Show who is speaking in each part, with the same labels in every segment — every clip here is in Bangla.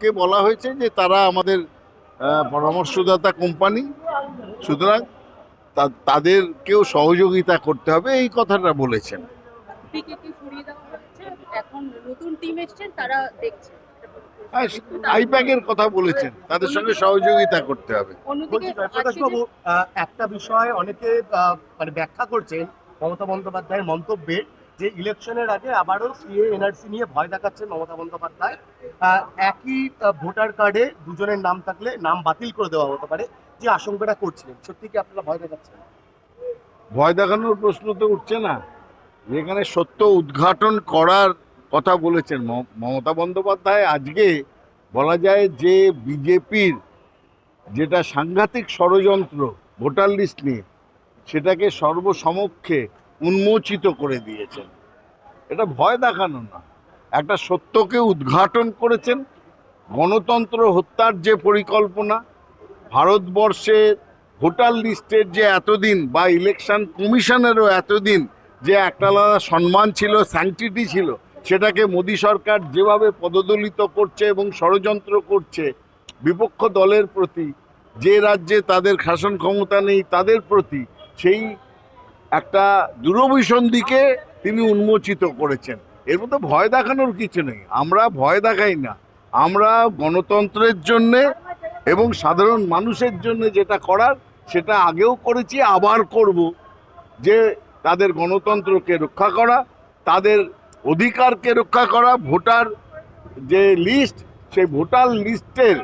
Speaker 1: কে বলা হয়েছে যে তারা আমাদের আহ, পরামর্শদাতা কোম্পানি। সুতরাং তাদেরকেও সহযোগিতা করতে হবে এই কথাটা বলেছেন। আইপ্যাকের কথা বলেছেন তাদের সঙ্গে সহযোগিতা করতে হবে।
Speaker 2: একটা বিষয় অনেকে আহ, মানে ব্যাখ্যা করছেন মমতা বন্দ্যোপাধ্যায়ের মন্তব্যে যে ইলেকশনের আগে আবারও সিএ এনআরসি নিয়ে ভয় দেখাচ্ছেন মমতা বন্দ্যোপাধ্যায়। একই ভোটার কার্ডে দুজনের নাম থাকলে নাম বাতিল করে দেওয়া হতে পারে। যে আশঙ্কাটা করছিলেন, সত্যি কি আপনারা ভয় দেখাচ্ছেন?
Speaker 1: ভয় দেখানোর প্রশ্ন তো উঠছে না। যেখানে সত্য উদ্ঘাটন করার কথা বলেছেন মমতা বন্দ্যোপাধ্যায়, আজকে বলা যায় যে বিজেপির যেটা সাংঘাতিক ষড়যন্ত্র ভোটার লিস্ট নিয়ে, সেটাকে সর্বসমক্ষে উন্মোচিত করে দিয়েছেন। এটা ভয় দেখানো না। একটা সত্যকে উদ্ঘাটন করেছেন। গণতন্ত্র হত্যার যে পরিকল্পনা ভারতবর্ষের ভোটার লিস্টের যে এতদিন বা ইলেকশন কমিশনেরও এতদিন যে একটা সম্মান ছিল স্যাংটিটি ছিল, সেটাকে মোদী সরকার যেভাবে পদদলিত করছে এবং ষড়যন্ত্র করছে, বিপক্ষ দলের প্রতি, যে রাজ্যে তাদের শাসন ক্ষমতা নেই তাদের প্রতি, সেই একটা দূরভীষণ দিকে তিনি উন্মোচিত করেছেন। এর মধ্যে ভয় দেখানোর কিছু নেই। আমরা ভয় দেখাই না। আমরা গণতন্ত্রের জন্যে এবং সাধারণ মানুষের জন্য যেটা করার, সেটা আগেও করেছি, আবার করব। যে তাদের গণতন্ত্রকে রক্ষা করা, তাদের অধিকারকে রক্ষা করা, ভোটার যে লিস্ট, সেই ভোটার লিস্টের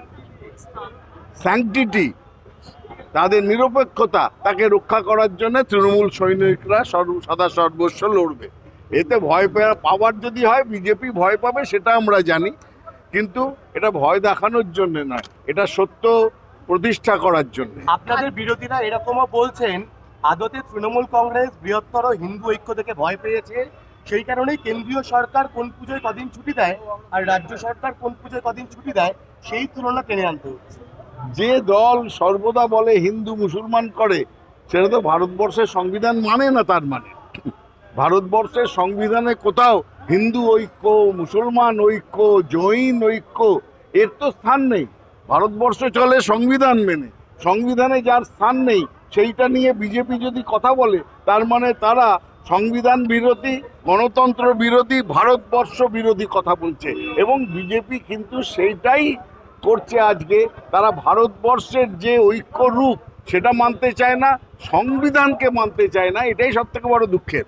Speaker 1: স্যাংটিটি তাদের নিরপেক্ষতা, তাকে রক্ষা করার জন্য তৃণমূল সৈনিকরা সর্ব, সদা সর্বস্ব লড়বে। এতে ভয় পাওয়ার যদি হয়, বিজেপি ভয় পাবে, সেটা আমরা জানি। কিন্তু এটা ভয় দেখানোর জন্য নয়, এটা সত্য প্রতিষ্ঠা করার জন্য।
Speaker 2: আপনাদের বিরোধীরা এরকমও বলছেন, আদতে তৃণমূল কংগ্রেস বৃহত্তর হিন্দু ঐক্য থেকে ভয় পেয়েছে। সেই কারণেই কেন্দ্রীয় সরকার কোন পুজোয় কদিন ছুটি দেয় আর রাজ্য সরকার কোন পুজোয় কদিন ছুটি দেয়, সেই তুলনা টেনে আনতে হচ্ছে।
Speaker 1: যে দল সর্বদা বলে হিন্দু মুসলমান করে, সেটা তো ভারতবর্ষের সংবিধান মানে না তার মানে। ভারতবর্ষের সংবিধানে কোথাও হিন্দু ঐক্য, মুসলমান ঐক্য, জৈন ঐক্য, এর তো স্থান নেই। ভারতবর্ষ চলে সংবিধান মেনে। সংবিধানে যার স্থান নেই, সেইটা নিয়ে বিজেপি যদি কথা বলে, তার মানে তারা সংবিধান বিরোধী, গণতন্ত্র বিরোধী, ভারতবর্ষ বিরোধী কথা বলছে। এবং বিজেপি কিন্তু সেইটাই করছে আজকে, তারা ভারতবর্ষের যে ঐক্য রূপ সেটা মানতে চায় না, সংবিধানকে মানতে চায় না, এটাই সব থেকে বড় দুঃখের।